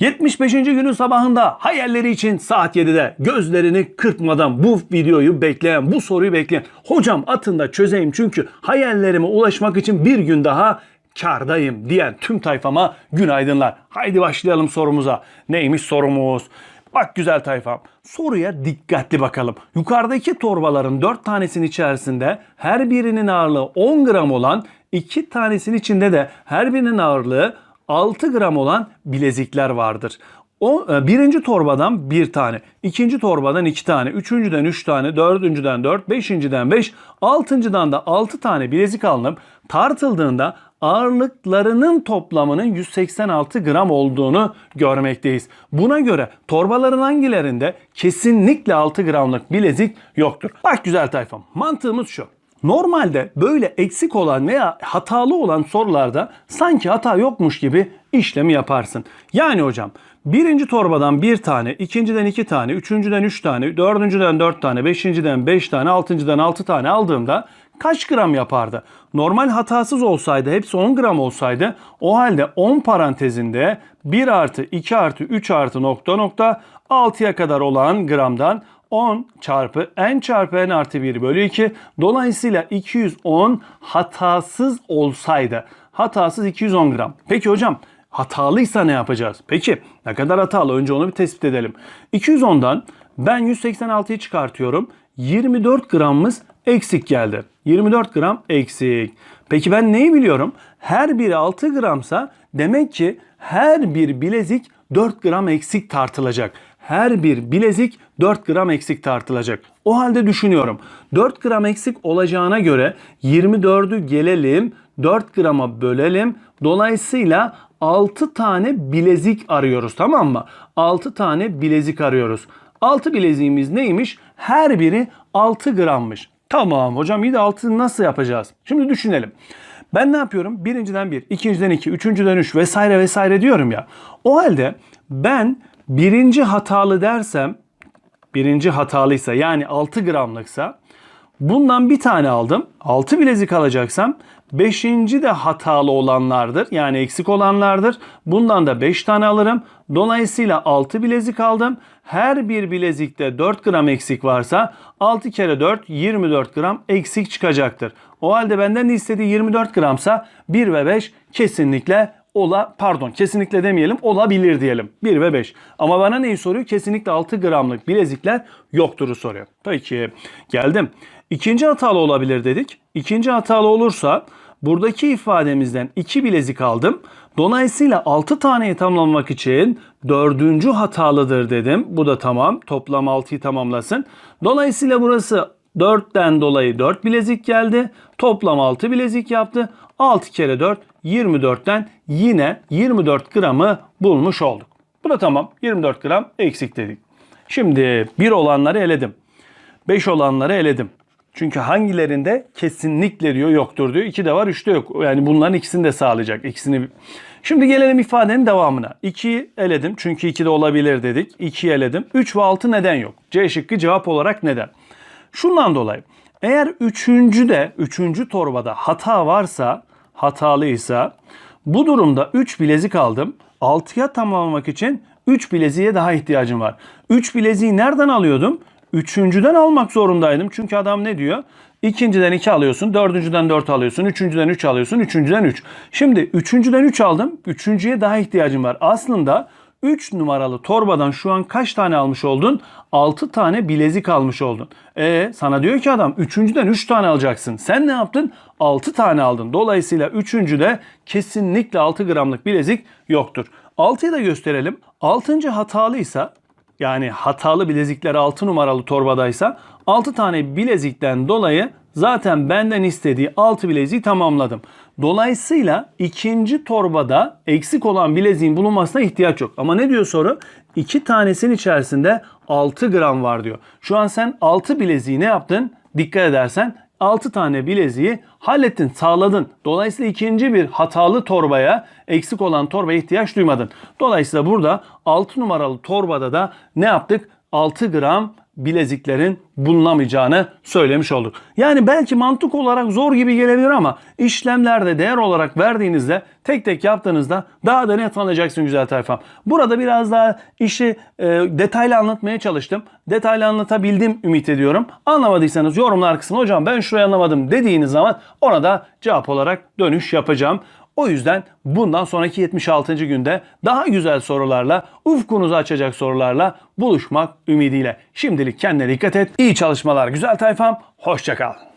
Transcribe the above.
75. günün sabahında hayalleri için saat 7'de gözlerini kırpmadan bu videoyu bekleyen, bu soruyu bekleyen hocam atında çözeyim çünkü hayallerime ulaşmak için bir gün daha kardayım diyen tüm tayfama günaydınlar. Haydi başlayalım sorumuza. Neymiş sorumuz? Bak güzel tayfam. Soruya dikkatli bakalım. Yukarıdaki torbaların 4 tanesinin içerisinde her birinin ağırlığı 10 gram olan, 2 tanesinin içinde de her birinin ağırlığı 6 gram olan bilezikler vardır. O e, birinci torbadan bir tane, ikinci torbadan iki tane, üçüncüden üç tane, dördüncüden dört, beşinciden beş, altıncıdan da altı tane bilezik alınıp tartıldığında ağırlıklarının toplamının 186 gram olduğunu görmekteyiz. Buna göre torbaların hangilerinde kesinlikle 6 gramlık bilezik yoktur. Bak güzel tayfam mantığımız şu. Normalde böyle eksik olan veya hatalı olan sorularda sanki hata yokmuş gibi işlemi yaparsın. Yani hocam birinci torbadan bir tane, ikinciden iki tane, üçüncüden üç tane, dördüncüden dört tane, beşinciden beş tane, altıncıdan altı tane aldığımda kaç gram yapardı? Normal hatasız olsaydı, hepsi 10 gram olsaydı o halde 10 parantezinde 1 artı 2 artı 3 artı nokta nokta 6'ya kadar olan gramdan 10 çarpı n çarpı n artı 1 bölü 2. Dolayısıyla 210 hatasız olsaydı. Hatasız 210 gram. Peki hocam hatalıysa ne yapacağız? Peki ne kadar hatalı? Önce onu bir tespit edelim. 210'dan ben 186'yı çıkartıyorum. 24 gramımız eksik geldi. 24 gram eksik. Peki ben neyi biliyorum? Her biri 6 gramsa demek ki her bir bilezik 4 gram eksik tartılacak. Her bir bilezik 4 gram eksik tartılacak. O halde düşünüyorum. 4 gram eksik olacağına göre 24'ü gelelim 4 grama bölelim. Dolayısıyla 6 tane bilezik arıyoruz tamam mı? 6 tane bilezik arıyoruz. 6 bileziğimiz neymiş? Her biri 6 grammış. Tamam hocam iyi de 6'ını nasıl yapacağız? Şimdi düşünelim. Ben ne yapıyorum? Birinciden bir, ikinciden iki, üçüncüden üç vesaire vesaire diyorum ya. O halde ben birinci hatalı dersem, birinci hatalıysa yani 6 gramlıksa bundan bir tane aldım. 6 bilezik alacaksam beşinci de hatalı olanlardır. Yani eksik olanlardır. Bundan da 5 tane alırım. Dolayısıyla 6 bilezik aldım. Her bir bilezikte 4 gram eksik varsa 6 kere 4 24 gram eksik çıkacaktır. O halde benden istediği 24 gramsa 1 ve 5 kesinlikle ola pardon kesinlikle demeyelim olabilir diyelim. 1 ve 5. Ama bana neyi soruyor? Kesinlikle 6 gramlık bilezikler yoktur'u soruyor. Peki geldim. İkinci hatalı olabilir dedik. İkinci hatalı olursa buradaki ifademizden 2 bilezik aldım. Dolayısıyla 6 taneyi tamamlamak için dördüncü hatalıdır dedim. Bu da tamam. Toplam 6'yı tamamlasın. Dolayısıyla burası 4'ten dolayı 4 bilezik geldi. Toplam 6 bilezik yaptı. 6 kere 4 24'ten yine 24 gramı bulmuş olduk. Bu da tamam. 24 gram eksik dedik. Şimdi 1 olanları eledim. 5 olanları eledim. Çünkü hangilerinde kesinlikle diyor yoktur diyor. 2 de var 3 de yok. Yani bunların ikisini de sağlayacak. İkisini Şimdi gelelim ifadenin devamına. 2'yi eledim çünkü 2 de olabilir dedik. 2'yi eledim. 3 ve 6 neden yok? C şıkkı cevap olarak neden? Şundan dolayı. Eğer üçüncü de, üçüncü torbada hata varsa, hatalıysa bu durumda 3 bilezik aldım. 6'ya tamamlamak için 3 bileziğe daha ihtiyacım var. 3 bileziği nereden alıyordum? Üçüncüden almak zorundaydım. Çünkü adam ne diyor? İkinciden 2 alıyorsun, dördüncüden 4 alıyorsun, üçüncüden 3 alıyorsun, üçüncüden 3. Şimdi üçüncüden 3 aldım, üçüncüye daha ihtiyacım var. Aslında 3 numaralı torbadan şu an kaç tane almış oldun? 6 tane bilezik almış oldun. E sana diyor ki adam 3.den 3 tane alacaksın. Sen ne yaptın? 6 tane aldın. Dolayısıyla 3. de kesinlikle 6 gramlık bilezik yoktur. 6'yı da gösterelim. 6. hatalıysa yani hatalı bilezikler 6 numaralı torbadaysa 6 tane bilezikten dolayı zaten benden istediği 6 bileziği tamamladım. Dolayısıyla ikinci torbada eksik olan bileziğin bulunmasına ihtiyaç yok. Ama ne diyor soru? 2 tanesinin içerisinde 6 gram var diyor. Şu an sen 6 bileziği ne yaptın? Dikkat edersen 6 tane bileziği hallettin, sağladın. Dolayısıyla ikinci bir hatalı torbaya, eksik olan torbaya ihtiyaç duymadın. Dolayısıyla burada 6 numaralı torbada da ne yaptık? 6 gram bileziklerin bulunamayacağını söylemiş olduk. Yani belki mantık olarak zor gibi gelebilir ama işlemlerde değer olarak verdiğinizde tek tek yaptığınızda daha da net anlayacaksın güzel tayfam. Burada biraz daha işi e, detaylı anlatmaya çalıştım. Detaylı anlatabildim ümit ediyorum. Anlamadıysanız yorumlar kısmına hocam ben şurayı anlamadım dediğiniz zaman ona da cevap olarak dönüş yapacağım. O yüzden bundan sonraki 76. günde daha güzel sorularla, ufkunuzu açacak sorularla buluşmak ümidiyle. Şimdilik kendine dikkat et. İyi çalışmalar güzel tayfam. Hoşçakal.